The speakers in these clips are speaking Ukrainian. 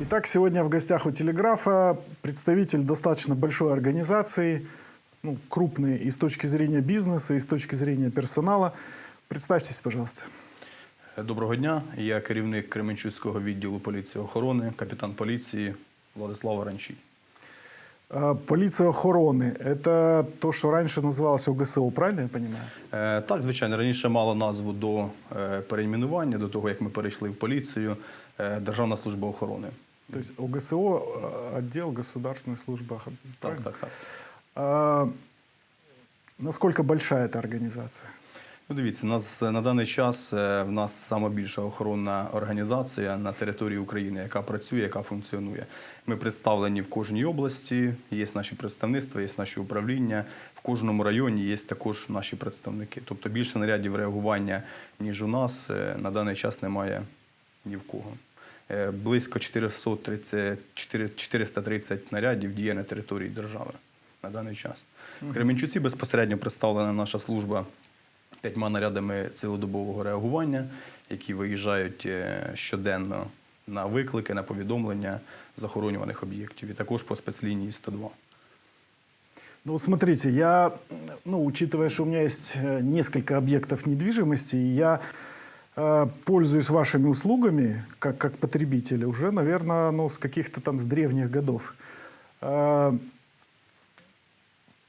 Итак, сегодня в гостях у «Телеграфа» представитель достаточно большой организации, ну, крупный и с точки зрения бизнеса, и с точки зрения персонала. Представьтесь, пожалуйста. Доброго дня. Я керівник Кременчуцького відділу поліції охорони, капітан поліції Владислав Оранчій. А, Полиция охороны – это то, что раньше называлось ОГСО, правильно я понимаю? Е, Так, звичайно, раніше мало назву до е, перейменування, до того як ми перейшли в поліцію, е, Державна служба охорони. То есть ОГСО – отдел государственной службы охраны. Так, правильно? так, так. А, насколько большая эта организация? Ну, дивіться, нас на даний час е, в нас сама більша охоронна організація на території України, яка працює, яка функціонує. Ми представлені в кожній області, є наші представництва, є наші управління. В кожному районі є також наші представники. Тобто більше нарядів реагування, ніж у нас, е, на даний час немає ні в кого. Е, Близько 430, 430 нарядів діє на території держави на даний час. В Кременчуці безпосередньо представлена наша служба п'ятьма нарядами цілодобового реагування, які виїжджають е, щоденно на виклики, на повідомлення захоронюваних об'єктів, і також по спецлінії 102. Ну, вот смотрите, я, ну, учитывая, что у меня есть э, несколько объектов недвижимости, и я э, пользуюсь вашими услугами как, как потребитель уже, наверное, ну, с каких-то там с древних годов. Э,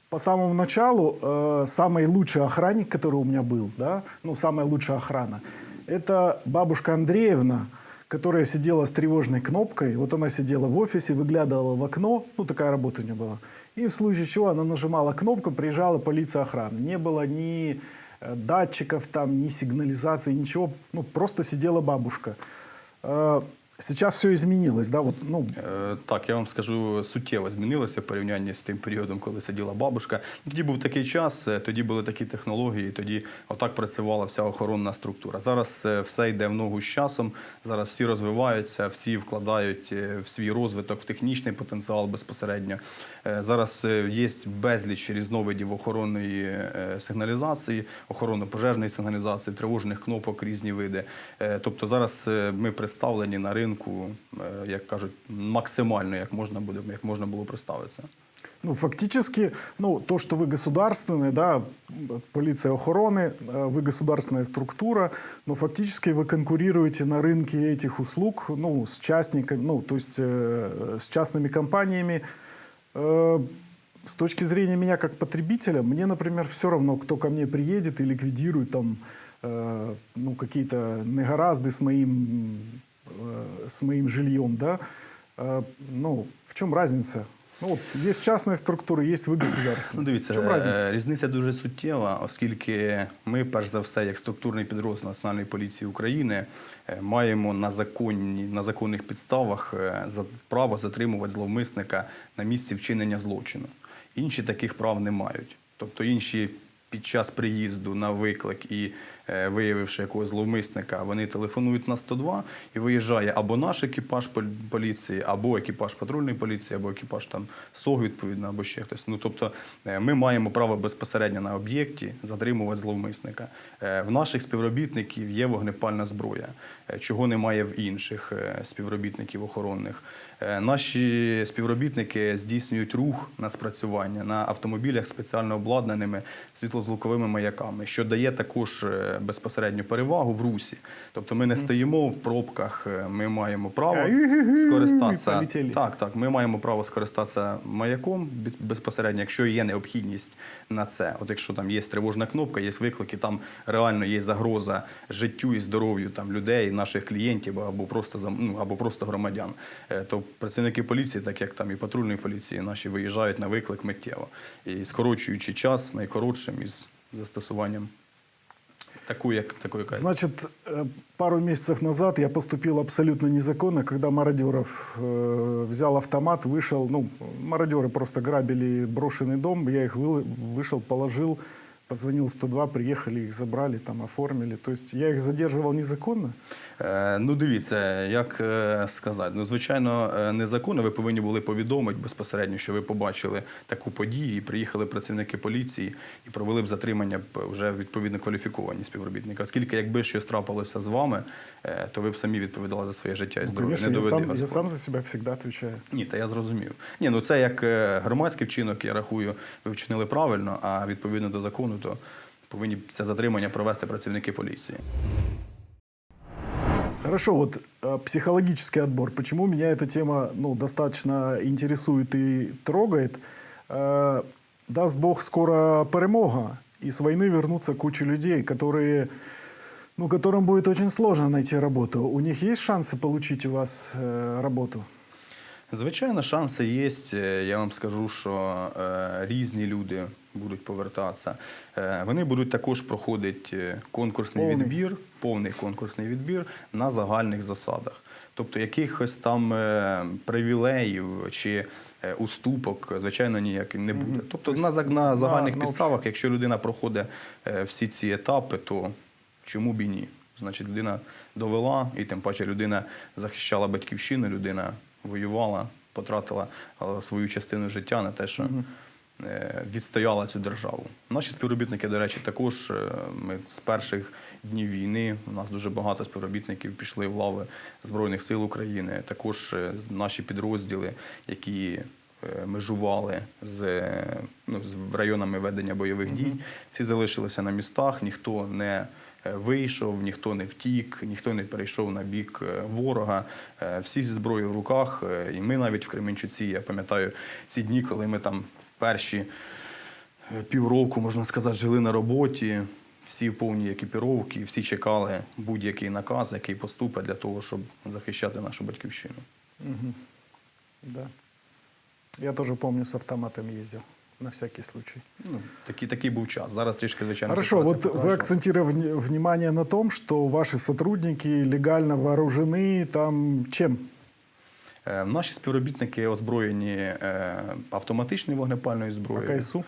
по самому началу э, самый лучший охранник, который у меня был, да, ну, самая лучшая охрана, это бабушка Андреевна, которая сидела с тревожной кнопкой. Вот она сидела в офисе, выглядывала в окно, ну, такая работа у нее была. И в случае чего она нажимала кнопку, приезжала полиция охраны. Не было ни э, датчиков там, ни сигнализации, ничего. Ну, просто сидела бабушка. Сейчас все изменилось, да, вот, ну, Е, Так, я вам скажу, суттєво змінилося в порівнянні з тим періодом, коли сиділа бабушка. Тоді був такий час, е, тоді були такі технології, тоді отак працювала вся охоронна структура. Зараз е, все йде в ногу з часом. Зараз всі розвиваються, всі вкладають е, в свій розвиток, в технічний потенціал безпосередньо. Зараз є безліч різновидів охоронної сигналізації, охоронно-пожежної сигналізації, тривожних кнопок, різні види. Тобто зараз ми представлені на ринку, е, як кажуть, максимально, як можна буде, як можна було представитися. Ну, фактически, ну, то, что вы государственная, да, полиция охраны, э, вы государственная структура, но фактически вы конкурируете на рынке этих услуг, ну, с частниками, ну, то есть э, с частными компаниями. Э, с точки зрения меня как потребителя, мне, например, все равно, кто ко мне приедет и ликвидирует там, э, ну, какие-то негаразды с моим, с моим жильем, да. Э, ну, в чем разница? Ну, вот есть частная структура, есть вы государственная. Ну, дивіться, в чем разница? е, різниця дуже суттєва, оскільки ми, перш за все, як структурний підрозділ Національної поліції України, е, маємо на законні, на законних підставах е, право затримувати зловмисника на місці вчинення злочину. Інші таких прав не мають. Тобто інші під час приїзду на виклик і виявивши якогось зловмисника, вони телефонують на 102 і виїжджає або наш екіпаж поліції, або екіпаж патрульної поліції, або екіпаж там СОГ, відповідно, або ще хтось. Ну тобто е, ми маємо право безпосередньо на об'єкті затримувати зловмисника. Е, В наших співробітників є вогнепальна зброя, е, чого немає в інших е, співробітників охоронних. Е, Наші співробітники здійснюють рух на спрацювання на автомобілях спеціально обладнаними світлозвуковими маяками, що дає також е, безпосередню перевагу в русі. Тобто ми не стоїмо в пробках, е, ми маємо право скористатися. Так, так, ми маємо право скористатися маяком безпосередньо, якщо є необхідність на це. От якщо там є тривожна кнопка, є виклики, там реально є загроза життю і здоров'ю там людей, наших клієнтів або просто ну, або просто громадян. Е, То працівники поліції, так як там і патрульної поліції, наші виїжджають на виклик миттєво і скорочуючи час найкоротшим із застосуванням такої, як такої як Значит, э, пару месяцев назад я поступил абсолютно незаконно, когда мародеров э, взял автомат, вышел, ну, мародеры просто грабили брошенный дом, я их вы- вышел, положил, позвонил 102, приехали, их забрали, там, оформили. То есть я их задерживал незаконно. Е, Ну, дивіться, як е, сказати. Ну, звичайно, е, незаконно. Ви повинні були повідомити безпосередньо, що ви побачили таку подію, і приїхали працівники поліції і провели б затримання вже відповідно кваліфіковані співробітники. Оскільки, якби щось трапилося з вами, то ви б самі відповідали за своє життя і Ну, здоров'я. конечно, Не я доведи сам, я сам за себя всегда отвечаю. Ні, та я зрозумів. Ні, ну це як громадський вчинок, я рахую, ви вчинили правильно, а відповідно до закону, то повинні це затримання провести працівники поліції. Хорошо, вот э, психологический отбор. Почему меня эта тема ну, достаточно интересует и трогает? Э, даст Бог скоро перемога, и с войны вернутся куча людей, которые, ну, которым будет очень сложно найти работу. У них есть шансы получить у вас э, работу? Звичайно, шанси є. Е, Я вам скажу, що е, різні люди будуть повертатися. Е, вони будуть також проходити е, конкурсний Повний. відбір, повний конкурсний відбір на загальних засадах. Тобто якихось там е, привілеїв чи уступок, звичайно, ніяких не буде. Тобто на, на загальних на підставах, якщо людина проходить всі ці етапи, то чому б і ні? Значить, людина довела, і тим паче людина захищала батьківщину, людина воювала, потратила свою частину життя на те, що відстояла цю державу. Наші співробітники, до речі, також е, ми з перших днів війни у нас дуже багато співробітників пішли в лави Збройних сил України. Також е, наші підрозділи, які е, межували з, е, ну, з районами ведення бойових дій, всі залишилися на містах, ніхто не е, вийшов, ніхто не втік, ніхто не перейшов на бік е, ворога. Е, Всі зі зброєю в руках. е, І ми навіть в Кременчуці, я пам'ятаю ці дні, коли ми там перші е, півроку, можна сказати, жили на роботі. Всі в повній екіпіровці, всі чекали будь-який наказ, який поступить для того, щоб захищати нашу батьківщину. Да. Я тоже помню, с автоматом ездил, на всякий случай. Ну, такий, такий був час. Зараз трішки, звичайно, Хорошо, ситуація вот вы акцентировали внимание на том, что ваши сотрудники легально вооружены там чем? Е, Наші співробітники озброєні е, автоматичною вогнепальною зброєю. АКСУ?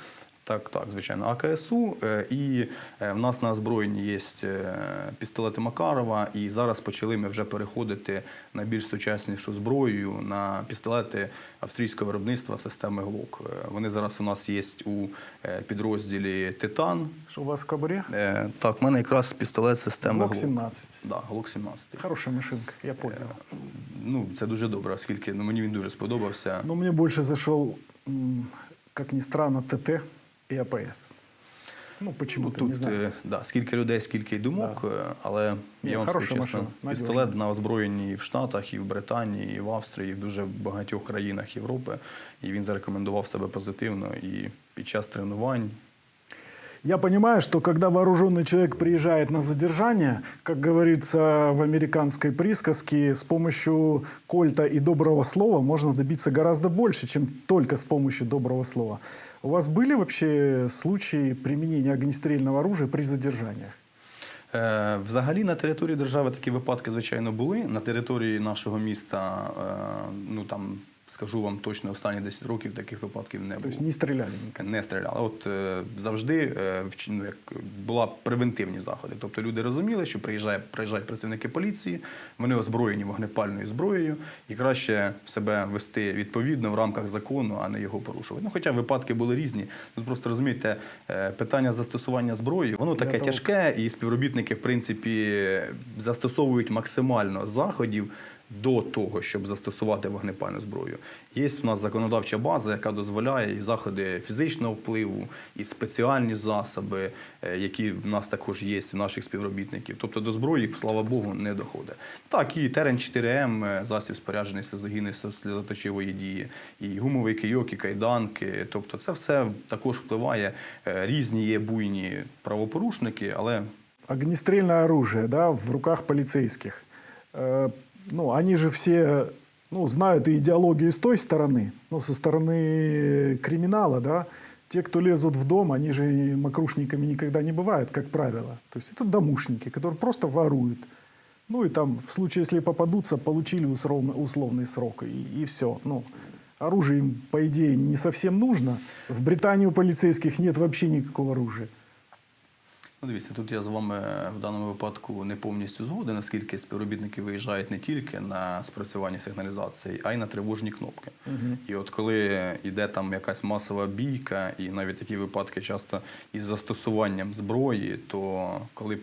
Так, так, звичайно, АКСУ. е, І е, в нас на озброєнні є е, пістолети Макарова. І зараз почали ми вже переходити на більш сучаснішу зброю, на пістолети австрійського виробництва системи ГЛОК. Вони зараз у нас є у підрозділі Титан. Что у вас в кобуре? Е, Так, в мене якраз пістолет системи Глок ГЛОК. 17. Да, ГЛОК 17. Хорошая машинка, я пользовал. Ну, це дуже добре, оскільки ну, мені він дуже сподобався. Но мне больше зашел, м, как ни странно, ТТ и АПС. Ну, Ну, почему-то, тут не знаю. е, да, скільки людей, скільки й думок, е, але я вам скажу чесно, машина, надіжна. пістолет на озброєнні і в Штатах, і в Британії, і в Австрії, і в дуже багатьох країнах Європи. І він зарекомендував себе позитивно і під час тренувань. Я понимаю, что когда вооруженный человек приезжает на задержание, как говорится в американской присказке, с помощью кольта и доброго слова можно добиться гораздо больше, чем только с помощью доброго слова. У вас были вообще случаи применения огнестрельного оружия при задержаниях? Е, Взагалі на території держави такі випадки, звичайно, були. На території нашого міста, е, ну там скажу вам точно, останні 10 років таких випадків не То було. есть не никогда? Не стріляли. От е, завжди е, ну, як була превентивні заходи. Тобто люди розуміли, що приїжджає, приїжджають працівники поліції, вони озброєні вогнепальною зброєю, і краще себе вести відповідно в рамках закону, а не його порушувати. Ну, хоча випадки були різні. Тут просто розумієте, е, питання застосування зброї, воно таке того- тяжке, і співробітники, в принципі, застосовують максимально заходів до того, щоб застосувати вогнепальну зброю. Є в нас законодавча база, яка дозволяє і заходи фізичного впливу, і спеціальні засоби, е, які в нас також є в наших співробітників. Тобто до зброї, слава Богу, не доходить. Так, і терен 4М, е, засіб споряджений сльозогінної сльозоточивої дії, і гумовий кийок, і кайданки. Тобто, це все також впливає. Е, Різні є буйні правопорушники, але Огнестрельное оружие, да, в руках полицейских. Ну, они же все, ну, знают и идеологию с той стороны, ну, со стороны криминала, да. Те, кто лезут в дом, они же и мокрушниками никогда не бывают, как правило. То есть это домушники, которые просто воруют. Ну и там, в случае, если попадутся, получили условный срок, и, и все. Ну, оружие им, по идее, не совсем нужно. В Британии у полицейских нет вообще никакого оружия. Ну, дивіться, тут я з вами в даному випадку не повністю згоден, наскільки співробітники виїжджають не тільки на спрацювання сигналізації, а й на тривожні кнопки. І от коли йде там якась масова бійка, і навіть такі випадки часто із застосуванням зброї, то коли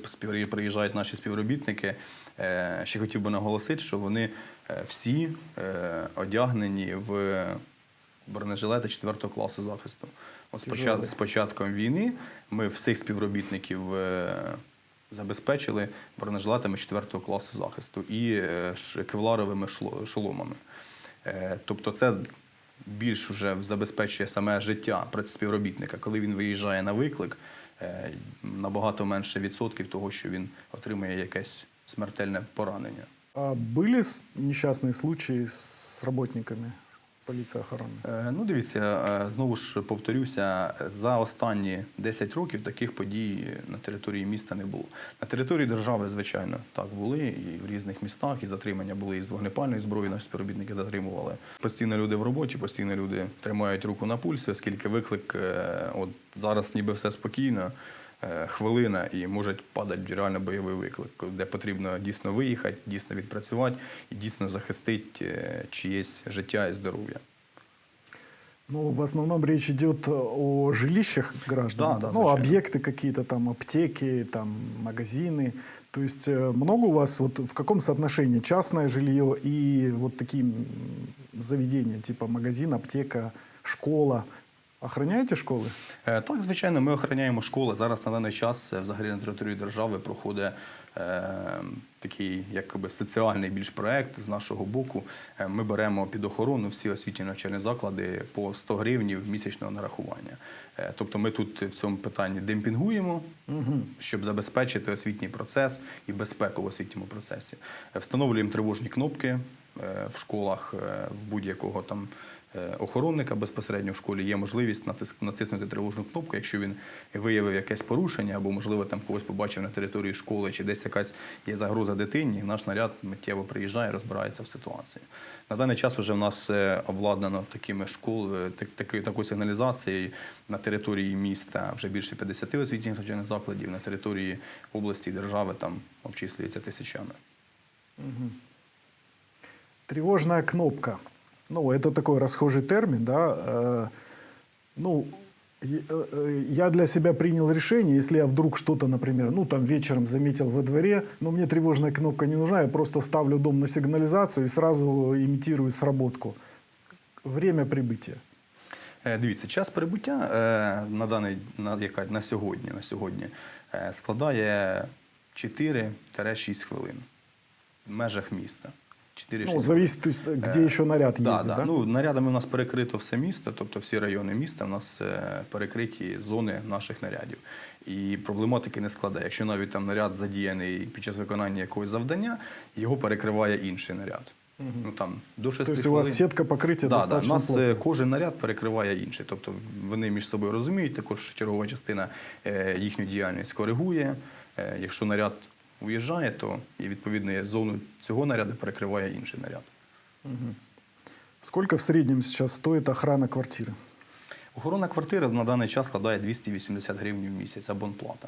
приїжджають наші співробітники, е, ще хотів би наголосити, що вони е, всі е, одягнені в бронежилети 4 класу захисту. От з початком війни ми всіх співробітників е, забезпечили бронежилетами 4 класу захисту і е, кевларовими шоломами. Е, Тобто це більш вже забезпечує саме життя співробітника. Коли він виїжджає на виклик, набагато менше відсотків того, що він отримує якесь смертельне поранення. А были с- несчастные случаи с полиции охраны? Е, Ну, дивіться, е, знову ж повторюся, за останні 10 років таких подій на території міста не було. На території держави, звичайно, так були і в різних містах, і затримання були і з вогнепальної зброї, наші співробітники затримували. Постійно люди в роботі, постійно люди тримають руку на пульсі, оскільки виклик, е, от зараз ніби все спокійно. е, Хвилина і може падати реально бойовий виклик, де потрібно дійсно виїхати, дійсно відпрацювати і дійсно захистити е, чиєсь життя і здоров'я. Ну, в основном речь идет о жилищах граждан. Да, да, ну, звичайно. объекты какие-то там, аптеки, там, магазины. То есть э, много у вас, вот в каком соотношении частное жилье и вот такие м, заведения, типа магазин, аптека, школа? Охраняете школы? Е, Так, звичайно, ми охороняємо школи. Зараз на даний час е, взагалі на території держави проходить е, такий якби соціальний більш проект з нашого боку. Е, Ми беремо під охорону всі освітні навчальні заклади по 100 гривнів місячного нарахування. Е, Тобто ми тут в цьому питанні демпінгуємо, щоб забезпечити освітній процес і безпеку в освітньому процесі. Встановлюємо тривожні кнопки е, в школах е, в будь-якого там охоронника безпосередньо в школі є можливість натис- натиснути тривожну кнопку, якщо він виявив якесь порушення, або, можливо, там когось побачив на території школи, чи десь якась є загроза дитині, наш наряд миттєво приїжджає, розбирається в ситуації. На даний час вже в нас е, обладнано такими школами, так, таки- такою сигналізацією на території міста вже більше 50 освітніх навчальних закладів, на території області і держави там обчислюється тисячами. Тревожная кнопка Ну, это такой расхожий термин, да. Э, Ну, е- э, я для себя принял решение, если я вдруг что-то, например, ну, там вечером заметил во дворе, но мне тревожная кнопка не нужна, я просто ставлю дом на сигнализацию и сразу имитирую сработку. Время прибытия. Е, Дивіться, час прибуття е, на даний на, яка, на сьогодні, на сьогодні е, складає 4-6 хвилин в межах міста. 4-6 Ну, зависит, то есть, где Е, еще наряд да, ездит, да. да? Ну, нарядами у нас перекрито все місто, тобто всі райони міста у нас е, перекриті зони наших нарядів. І проблематики не складає. Якщо навіть там наряд задіяний під час виконання якогось завдання, його перекриває інший наряд. Ну, там, до 6 То у вас хвилин. сетка покрытия Да, да. У нас е, кожен наряд перекриває інший. Тобто вони між собою розуміють, також чергова частина їхню діяльність коригує. Якщо наряд уїжджає, то і відповідно зону цього наряду перекриває інший наряд. Сколько в среднем сейчас стоит охрана квартиры? Охорона квартири на даний час складає 280 гривень в місяць абонплата.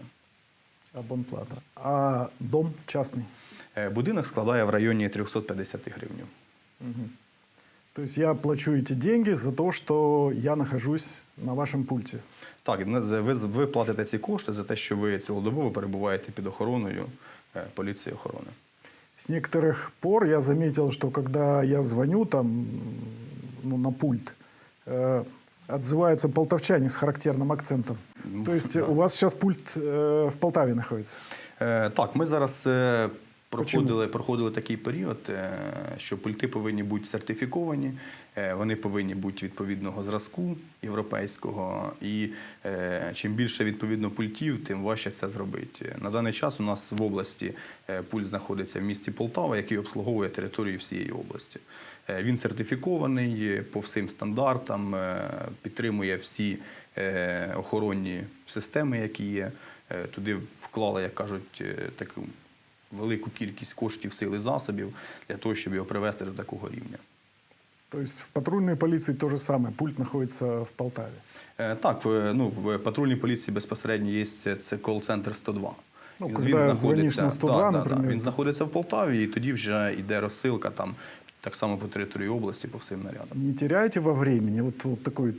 Абонплата. А дом частный? Е, Будинок складає в районі 350 гривень. То есть я плачу эти деньги за то, что я нахожусь на вашем пульте. Так, не- з- ви, ви платите ці кошти за те, що ви цілодобово перебуваєте під охороною е, поліції охорони. С некоторых пор я заметил, что когда я звоню там м, ну, на пульт, э, отзываются полтовчане с характерным акцентом. Ну, То есть да. у вас сейчас пульт э, в Полтаве находится? Е, Так, ми зараз е, проходили, проходили такий період, е, що пульти повинні бути сертифіковані, е, вони повинні бути відповідного зразку європейського. І е, чим більше відповідно пультів, тим важче це зробити. На даний час у нас в області пульт знаходиться в місті Полтава, який обслуговує територію всієї області. Він сертифікований по всім стандартам, підтримує всі охоронні системи, які є. Туди вклали, як кажуть, таку велику кількість коштів, сил і засобів для того, щоб його привести до такого рівня. Тобто в патрульної поліції то ж саме, пульт знаходиться в Полтаві. Е, Так, в, ну, в патрульній поліції безпосередньо є це кол-центр 102. Ну, Він- знаходиться- на 102, да, да, да. Він знаходиться в Полтаві, і тоді вже йде розсилка там так само по території області, по всім нарядам. Не теряете во времени, вот, вот такой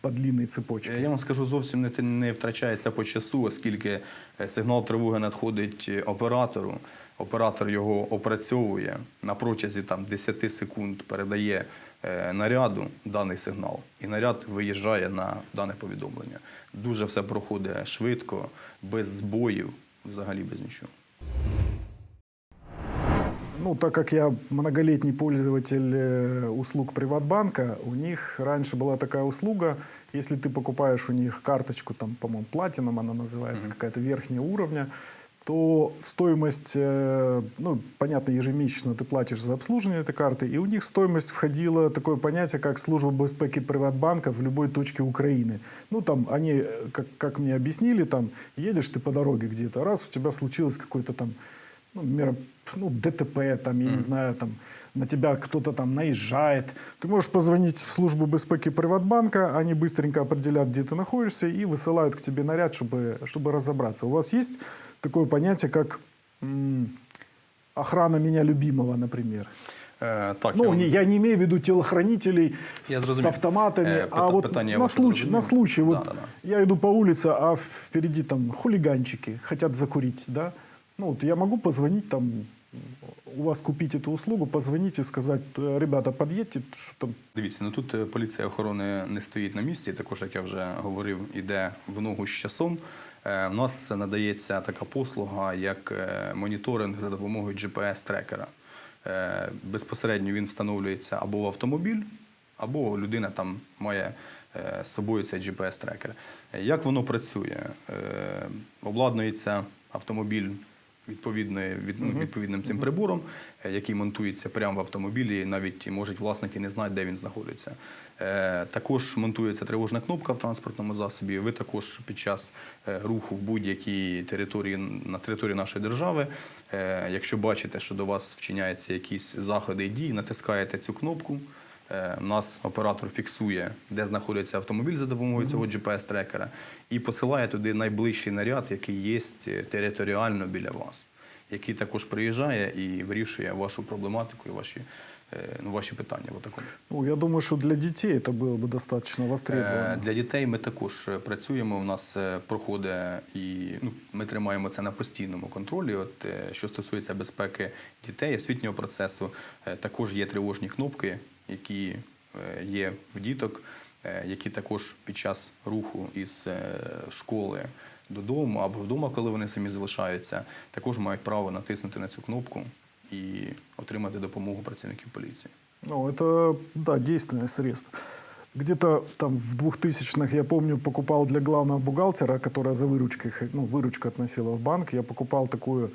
по длинной цепочке. Я вам скажу, зовсім не, не втрачається по часу, оскільки е, сигнал тривоги надходить е, оператору. Оператор його опрацьовує на протязі там 10 секунд, передає е, наряду даний сигнал, і наряд виїжджає на дане повідомлення. Дуже все проходить швидко, без збоїв, взагалі без нічого. Ну, так как я многолетний пользователь э, услуг Приватбанка, у них раньше была такая услуга, если ты покупаешь у них карточку, там, по-моему, платином она называется, какая-то верхняя уровня, то стоимость, э, ну, понятно, ежемесячно ты платишь за обслуживание этой карты, и у них стоимость входило такое понятие, как служба безпеки Приватбанка в любой точке Украины. Ну, там, они, э, как, как мне объяснили, там, едешь ты по дороге где-то, раз у тебя случилось какой-то там ну, ну, ДТП, там, я не знаю, там, на тебя кто-то там наезжает. Ты можешь позвонить в службу безпеки Приватбанка, они быстренько определят, где ты находишься, и высылают к тебе наряд, чтобы, чтобы разобраться. У вас есть такое понятие, как охрана меня любимого, например? Е, так, Ну, я вам- не- я не имею в виду телохранителей Я с автоматами, Е, а пита- вот на, случай, на случай, вот Да, да, да. я иду по улице, а впереди там хулиганчики хотят закурить, да? Ну, вот я могу позвонить там, у вас купить эту услугу, позвонить и сказать, «Э, ребята, подъедьте, что там Дивіться, ну тут е, поліція охорони не стоїть на місці. Також, як я вже говорив, іде в ногу з часом. Е, В нас надається така послуга, як е, моніторинг за допомогою GPS-трекера. Е, Безпосередньо він встановлюється або в автомобіль, або людина там має е, з собою цей GPS-трекер. Е, Як воно працює? Е, Обладнується автомобіль відповідною від, ну, відповідним цим прибором, е, який монтується прямо в автомобілі, навіть можуть власники не знати, де він знаходиться. Е, також монтується тривожна кнопка в транспортному засобі. Ви також під час е, руху в будь-якій території на території нашої держави, якщо бачите, що до вас вчиняються якісь заходи і дії, натискаєте цю кнопку. Е, У нас оператор фіксує, де знаходиться автомобіль за допомогою цього GPS-трекера, і посилає туди найближчий наряд, який є територіально біля вас, який також приїжджає і вирішує вашу проблематику і ваші, е, ну, ваші питання. в такому. Ну, я думаю, что для детей это было бы достаточно востребовано. Е, Для дітей ми також е, працюємо. У нас е, проходить і ну, ми тримаємо це на постійному контролі. От е, що стосується безпеки дітей, освітнього процесу, е, також є тривожні кнопки, які е, є в діток, е, які також під час руху із е, школи додому або вдома, коли вони самі залишаються, також мають право натиснути на цю кнопку і отримати допомогу працівників поліції. Ну, это, да, действенное средство. Где-то там в 2000-х, я помню, покупал для главного бухгалтера, которая за выручкой, хо- ну, выручку относила в банк, я покупал такую э,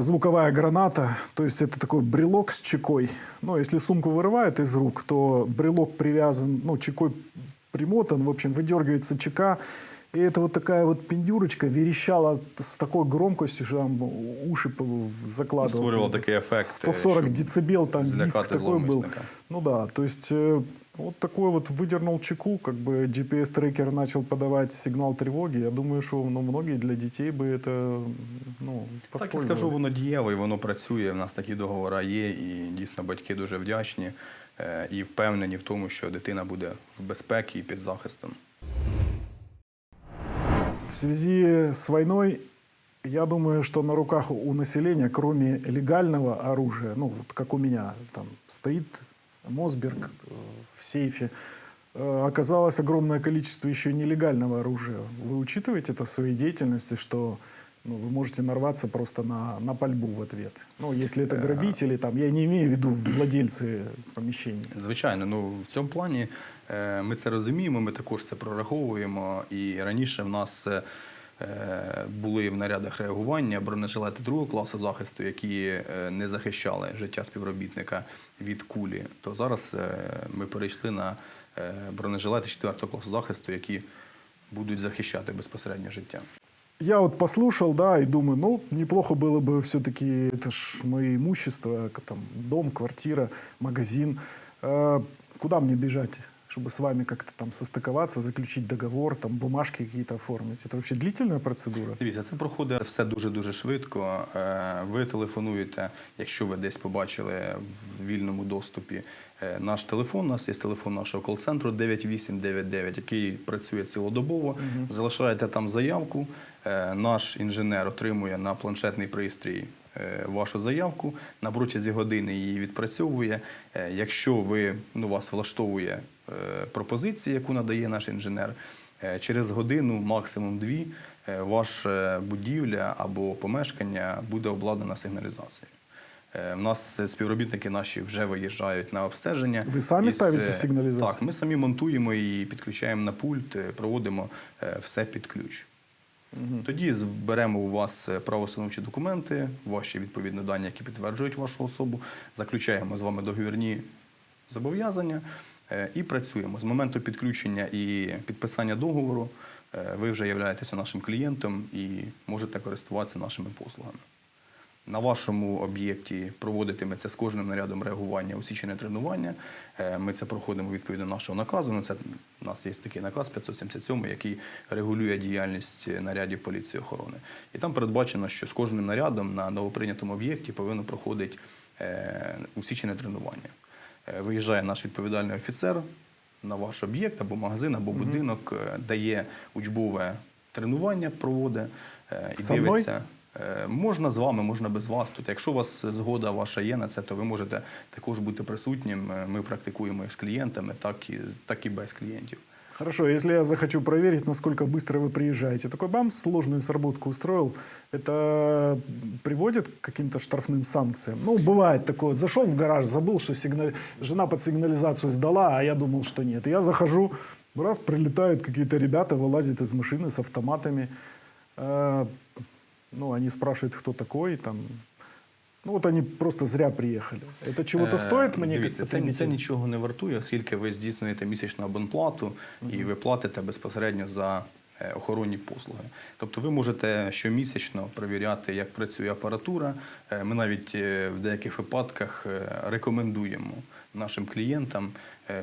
звуковая граната, то есть это такой брелок с чекой. Ну, если сумку вырывают из рук, то брелок привязан, ну, чекой примотан, в общем, выдергивается чека, и это вот такая вот пиндюрочка верещала с такой громкостью, что там уши по- закладывал. Створювала такий ефект, е, 140 щоб децибел, там виск злякати такой был. зловмисника. Ну да, то есть э, вот такой вот выдернул чеку, как бы GPS-трекер начал подавать сигнал тревоги. Я думаю, что ну, многие для детей бы это ну, Так і воспользовались. скажу, воно дієво і воно працює. В нас такі договори є, і дійсно батьки дуже вдячні е, і впевнені в тому, що дитина буде в безпеці і під захистом. В связи с войной, я думаю, что на руках у населения, кроме легального оружия, ну, вот как у меня, там стоит Мосберг э, в сейфе, э, оказалось огромное количество еще нелегального оружия. Вы учитываете это в своей деятельности, что ну, вы можете нарваться просто на, на пальбу в ответ? Ну, если это грабители, там, я не имею в виду владельцы помещений. Звичайно, ну в цьому плані е, ми це розуміємо, ми також це прораховуємо. І раніше в нас е, е, були в нарядах реагування бронежилети другого класу захисту, які е, не захищали життя співробітника від кулі. То зараз е, ми перейшли на е, бронежилети четвертого класу захисту, які будуть захищати безпосередньо життя. Я вот послушал, да, и думаю, ну, неплохо было бы все-таки, это ж мое имущество, к- там, дом, квартира, магазин. Э, Куда мне бежать, чтобы с вами как-то там состыковаться, заключить договор, там бумажки какие-то оформить? Это вообще длительная процедура? Дивіться, це проходить все дуже дуже швидко. Е, Ви телефонуєте, якщо ви десь побачили в вільному доступі е, наш телефон. У нас є телефон нашого кол-центру 9899, який працює цілодобово. Залишаєте там заявку. е, Наш інженер отримує на планшетний пристрій. е, Вашу заявку на протязі години її відпрацьовує. Е, Якщо ви ну вас влаштовує е, пропозиція, яку надає наш інженер, Е, Через годину, максимум дві, е, ваша будівля або помешкання буде обладнана сигналізацією. В нас співробітники наші вже виїжджають на обстеження. Ви самі Із, ставите сигналізацію? Так, ми самі монтуємо і підключаємо на пульт, проводимо все під ключ. Тоді з- беремо у вас правоустановчі документи, ваші відповідні дані, які підтверджують вашу особу, заключаємо з вами договірні зобов'язання і працюємо. З моменту підключення і підписання договору е, ви вже являєтеся нашим клієнтом і можете користуватися нашими послугами. На вашому об'єкті проводитиметься з кожним нарядом реагування усічене тренування. Е, Ми це проходимо відповідно нашого наказу. Ну, це у нас є такий наказ 577, який регулює діяльність нарядів поліції охорони. І там передбачено, що з кожним нарядом на новоприйнятому об'єкті повинно проходити е, усічене тренування. Е, Виїжджає наш відповідальний офіцер на ваш об'єкт або магазин, або будинок, е, дає учбове тренування, проводить е, і Со дивиться. Е, Можна з вами, можна без вас. Тут, якщо у вас згода ваша є на це, то ви можете також бути присутнім. Ми практикуємо як з клієнтами, так і, так і без клієнтів. Хорошо, если я захочу проверить, насколько быстро вы приезжаете, такой бам, сложную сработку устроил, это приводит к каким-то штрафным санкциям? Ну, бывает такое, зашел в гараж, забыл, что сигнали... жена под сигнализацию сдала, а я думал, что нет. И я захожу, раз, прилетают какие-то ребята, вылазят из машины с автоматами. Э, ну, они спрашивают, кто такой, там... Ну, вот они просто зря приехали. Это чего-то Е, мне? как Дивіться, це, це нічого не вартує, оскільки ви здійснюєте місячну абонплату і ви платите безпосередньо за е, охоронні послуги. Тобто ви можете щомісячно перевіряти, як працює апаратура. Е, Ми навіть в деяких випадках рекомендуємо нашим клієнтам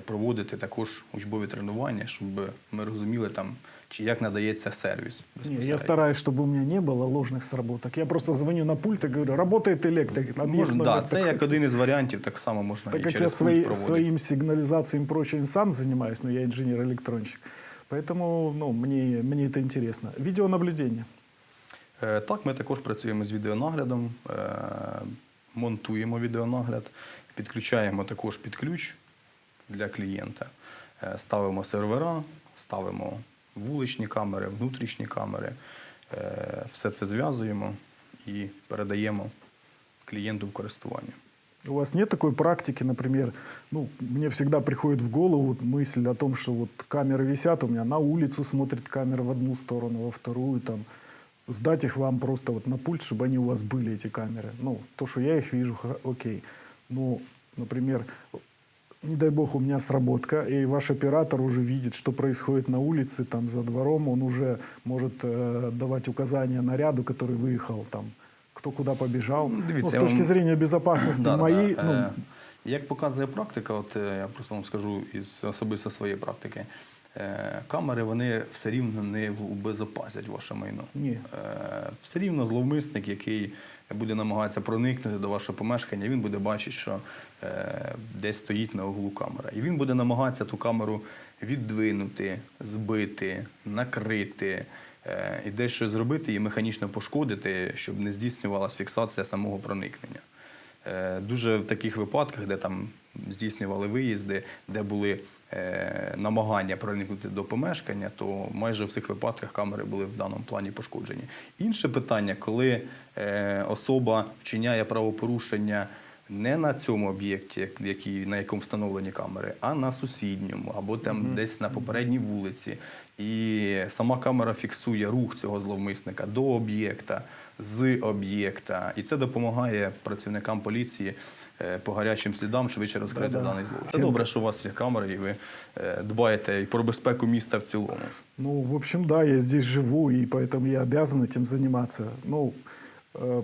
проводити також учбові тренування, щоб ми розуміли там, чи як надається сервіс. Не, безпосередньо. я стараюсь, чтобы у меня не было ложных сработок. Я просто звоню на пульт и говорю, работает электрик. объект Можна, номер да, це як такой-то». один із варіантів, так само можна Так і как я через пульт свои, проводити. своим сигнализацией и прочим сам занимаюсь, но я инженер-электронщик. Поэтому ну, мне, мне это интересно. Видеонаблюдение. Е, Так, ми також працюємо з відеонаглядом, е, монтуємо відеонагляд, підключаємо також під ключ для клієнта. Е, Ставимо сервера, ставимо вуличні камери, внутрішні камери. Е, Все це зв'язуємо і передаємо клієнту в користування. У вас нет такой практики, например, ну, мне всегда приходит в голову вот мысль о том, что вот камеры висят, у меня на улицу смотрит камера в одну сторону, во вторую, там, сдать их вам просто вот на пульт, чтобы они у вас были, эти камеры. Ну, то, что я их вижу, ха- окей. Ну, например, не дай бог, у меня сработка, и ваш оператор уже видит, что происходит на улице, там, за двором, он уже может э, давать указания наряду, который выехал, там, кто куда побежал. Ну, Ну, дивіться, с я точки вам- зрения безопасности Да, да, моей, да. ну, Е, Як показує практика, от е, я просто вам скажу із особисто своєї практики, е, камери вони все рівно не в- убезопасять ваше майно. Ні. Е, Все рівно зловмисник, який буде намагатися проникнути до вашого помешкання, він буде бачити, що е, десь стоїть на углу камера. І він буде намагатися ту камеру віддвинути, збити, накрити. е, І дещо зробити і механічно пошкодити, щоб не здійснювалася фіксація самого проникнення. Е, Дуже в таких випадках, де там здійснювали виїзди, де були намагання проникнути до помешкання, то майже в цих випадках камери були в даному плані пошкоджені. Інше питання, коли е, особа вчиняє правопорушення не на цьому об'єкті, на якому встановлені камери, а на сусідньому, або там десь на попередній вулиці. І сама камера фіксує рух цього зловмисника до об'єкта, з об'єкта. І це допомагає працівникам поліції е, по гарячим слідам швидше розкрити Да-да. даний злочин. Це добре, що у вас є камери, і ви е, дбаєте і про безпеку міста в цілому. Ну, в общем, да, я здесь живу, и поэтому я обязан этим заниматься. Ну, э,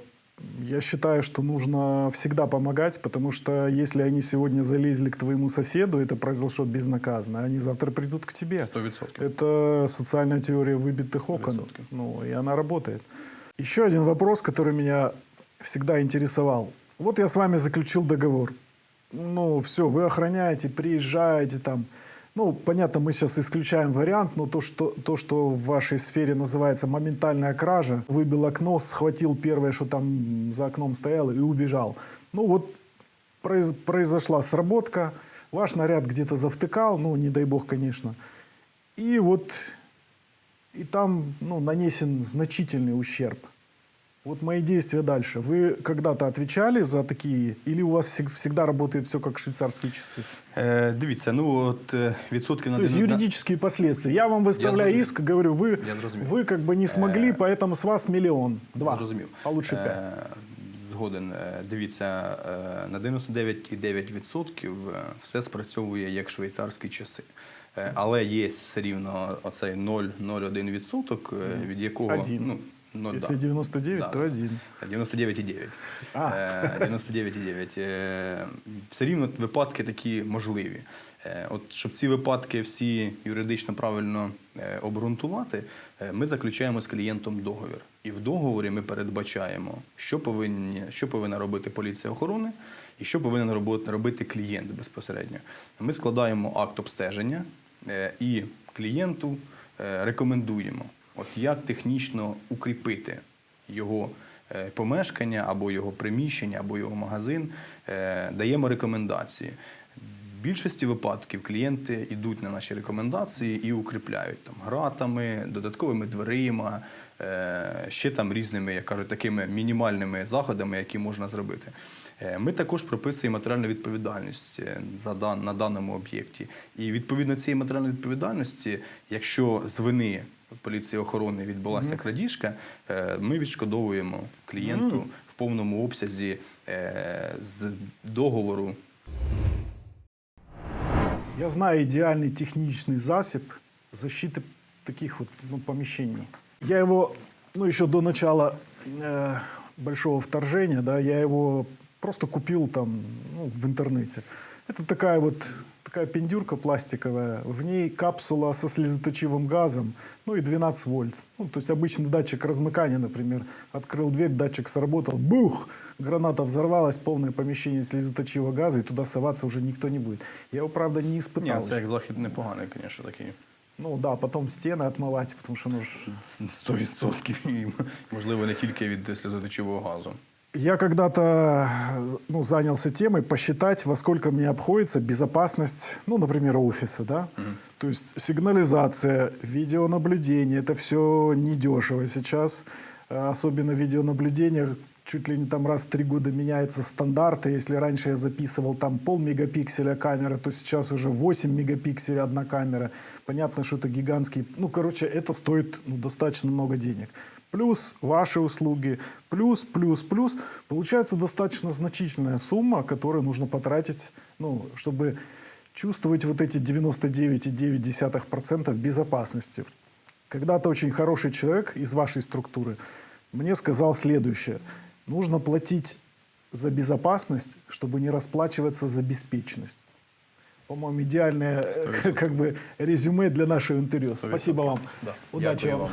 Я считаю, что нужно всегда помогать, потому что если они сегодня залезли к твоему соседу, это произошло безнаказанно, они завтра придут к тебе. 100%. Это социальная теория выбитых окон. 100%. Ну, и она работает. Еще один вопрос, который меня всегда интересовал. Вот я с вами заключил договор. Ну, все, вы охраняете, приезжаете там. Ну, понятно, мы сейчас исключаем вариант, но то что, то, что в вашей сфере называется моментальная кража, выбил окно, схватил первое, что там за окном стояло, и убежал. Ну, вот произ- произошла сработка, ваш наряд где-то завтыкал, ну, не дай бог, конечно. И вот и там ну, нанесен значительный ущерб. Вот мои действия дальше. Вы когда-то отвечали за такие, или у вас всег- всегда работает все как швейцарские часы? Е, дивіться, ну от е, відсотки на То есть 90 юридические последствия. Я вам выставляю зрозумів. иск, говорю, вы, Я зрозумів. вы как бы не смогли, Е, поэтому с вас миллион, два, Зрозумів. а лучше Е, пять. Згоден. Е, Дивіться, е, на 99,9% е, все спрацьовує як швейцарські часи. Е, Але є все рівно оцей 0,01%, е, від якого Один. ну, ну, Если да. 99, Да, то да. один. 99,9. А. Е, 99,9. Е, Все рівно випадки такі можливі. Е, От щоб ці випадки всі юридично правильно е, обґрунтувати, е, ми заключаємо з клієнтом договір. І в договорі ми передбачаємо, що повинні, що повинна робити поліція охорони і що повинен робити клієнт безпосередньо. Ми складаємо акт обстеження і клієнту рекомендуємо, от як технічно укріпити його е, помешкання або його приміщення, або його магазин, е, даємо рекомендації. В більшості випадків клієнти йдуть на наші рекомендації і укріпляють там гратами, додатковими дверима, е, ще там різними, як кажуть, такими мінімальними заходами, які можна зробити. Е, Ми також прописуємо матеріальну відповідальність е, за дан, на даному об'єкті. І відповідно цієї матеріальної відповідальності, якщо з вини поліції охорони відбулася крадіжка, е, ми відшкодовуємо клієнту в повному обсязі е, з договору Я знаю идеальный техничный засіб защиты таких вот ну, помещений. Я его, ну, еще до начала э, большого вторжения, да, я его просто купил там ну, в интернете. Это такая вот такая пиндюрка пластиковая, в ней капсула со слезоточивым газом, ну и 12 вольт. Ну, то есть обычный датчик размыкания, например, открыл дверь, датчик сработал, бух, граната взорвалась, полное помещение слезоточивого газа, и туда соваться уже никто не будет. Я его, правда, не Ні, испытал. це як захід непоганий, звісно, такий. Ну да, потом стены отмывать, потому что ну, ж- 100%. І, можливо, не тільки від сльозоточивого газу. Я когда-то ну, занялся темой посчитать, во сколько мне обходится безопасность, ну, например, офиса, да? То есть сигнализация, видеонаблюдение, это все недешево сейчас. А Особенно видеонаблюдение, чуть ли не там раз в три года меняются стандарты. Если раньше я записывал там полмегапикселя камера, то сейчас уже 8 мегапикселей одна камера. Понятно, что это гигантский... Ну, короче, это стоит ну, достаточно много денег. Плюс ваши услуги, плюс, плюс, плюс. Получается достаточно значительная сумма, которую нужно потратить, ну, чтобы чувствовать вот эти 99,9% безопасности. Когда-то очень хороший человек из вашей структуры мне сказал следующее. Нужно платить за безопасность, чтобы не расплачиваться за беспечность. По-моему, идеальное э, как бы резюме для нашего интервью. Сто Спасибо вам. Да. Удачи вам.